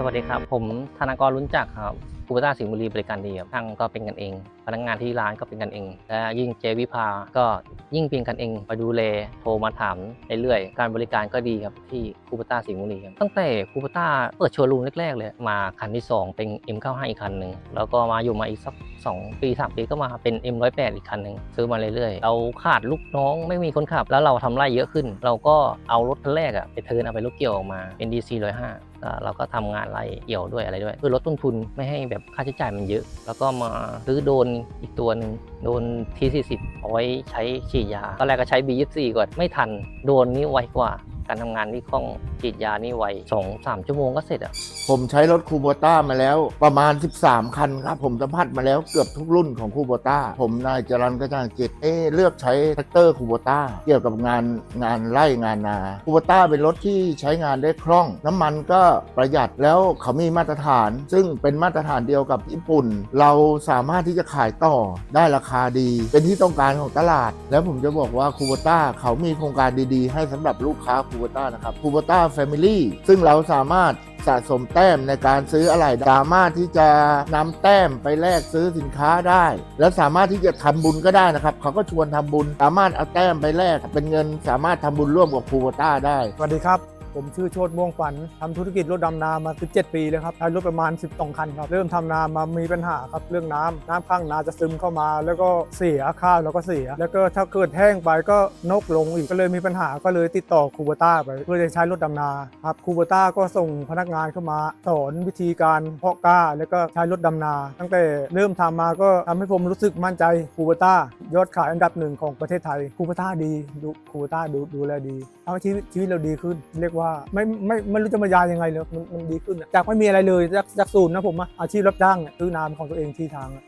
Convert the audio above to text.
สวัสดีครับ ผมธนากรลุ้นจักรครับคูปต้าสิงห์บุรีบริการดีครับช่างก็เป็นกันเอง พนักงานที่ร้านก็เป็นกันเอง และยิ่งเจวิภาก็ยิ่งเป็นกันเองมาดูแลโทรมาถามเรื่อยๆการบริการก็ดีครับที่คูปต้าสิงห์บุรีครับตั้งแต่คูปต้าเปิดโชว์รูมแรกๆเลยมาคันที่ 2 เป็น M95 อีกคันหนึ่งแล้วก็มาอยู่มาอีกสัก2ปี3ปีก็มาเป็น M108 อีกคันหนึ่งซื้อมาเรื่อยๆเราขาดลูกน้องไม่มีคนขับ แล้วเราทำไรเยอะขึ้น เราก็เอารถแรกอะไปเทิร์นเอาไปรถเกี่ยวออกมาเป็น DC 105เราก็ทำงานไร่เอี่ยวด้วยอะไรด้วย เพื่อลดต้นทุนไม่ให้แบบค่าใช้จ่ายมันเยอะ แล้วก็มาซื้อโดนอีกตัวหนึ่งโดรน T40 เอาไว้ใช้ฉีดยาตอนแรกก็ใช้ B24 ก่อนไม่ทันโดนนี้ไวกว่าการทำงานที่คล่องฉีดยานี่ไวสองสามชั่วโมงก็เสร็จอะผมใช้รถคูโบต้ามาแล้วประมาณ 13 คันครับ ผมสัมผัสมาแล้วเกือบทุกรุ่นของคูโบต้า ผมนายจรันกระจ่างจิตเอ๊ะเลือกใช้แท็กเตอร์คูโบต้าเกี่ยวกับงานงานไร่งานนาคูโบต้าเป็นรถที่ใช้งานได้คล่อง น้ำมันก็ประหยัดแล้วเขามีมาตรฐาน ซึ่งเป็นมาตรฐานเดียวกับญี่ปุ่น เราสามารถที่จะขายต่อได้ราคาดี เป็นที่ต้องการของตลาด แล้วผมจะบอกว่าคูโบต้าเขามีโครงการดีๆ ให้สำหรับลูกค้าคูโบต้านะครับคูโบต้าแฟมิลี่ซึ่งเราสามารถสะสมแต้มในการซื้ออะไรสามารถที่จะนำแต้มไปแลกซื้อสินค้าได้ และสามารถที่จะทำบุญก็ได้นะครับ เขาก็ชวนทำบุญ สามารถเอาแต้มไปแลกเป็นเงิน สามารถทำบุญร่วมกับคูโบต้าได้ สวัสดีครับ ผมชื่อโชติม่วงฝันทำธุรกิจรถดำนามา 17 ปีแล้วครับใช้รถประมาณ 12 คันครับ เริ่มทำนามามีปัญหาครับเรื่องน้ำน้ำข้างนาจะซึมเข้ามา แล้วก็เสียข้าวแล้วก็เสีย แล้วก็ถ้าเกิดแห้งไปก็นกลงอีกก็เลยมีปัญหาก็เลยติดต่อคูเบต้าไปเพื่อจะใช้รถดำนาครับคูเบต้าก็ส่งพนักงานเข้ามาสอนวิธีการเพาะกล้า แล้วก็ใช้รถดำนา ตั้งแต่เริ่มทำมาก็ทำให้ผมรู้สึกมั่นใจคูเบต้ายอดขายอันดับหนึ่งของประเทศไทยคูเบต้าดีคูเบต้าดูดูแลดีทำให้ชีวิตชีวิตเราดีขึ้นเรียกว่าว่าไม่ไม่ไม่รู้จะบรรยายยังไงเลยมันมันดีขึ้นอะจากไม่มีอะไรเลยจากจากศูนย์นะผมอะอาชีพรับจ้างเนี่ยซื้อน้ำของตัวเองที่ทางอะ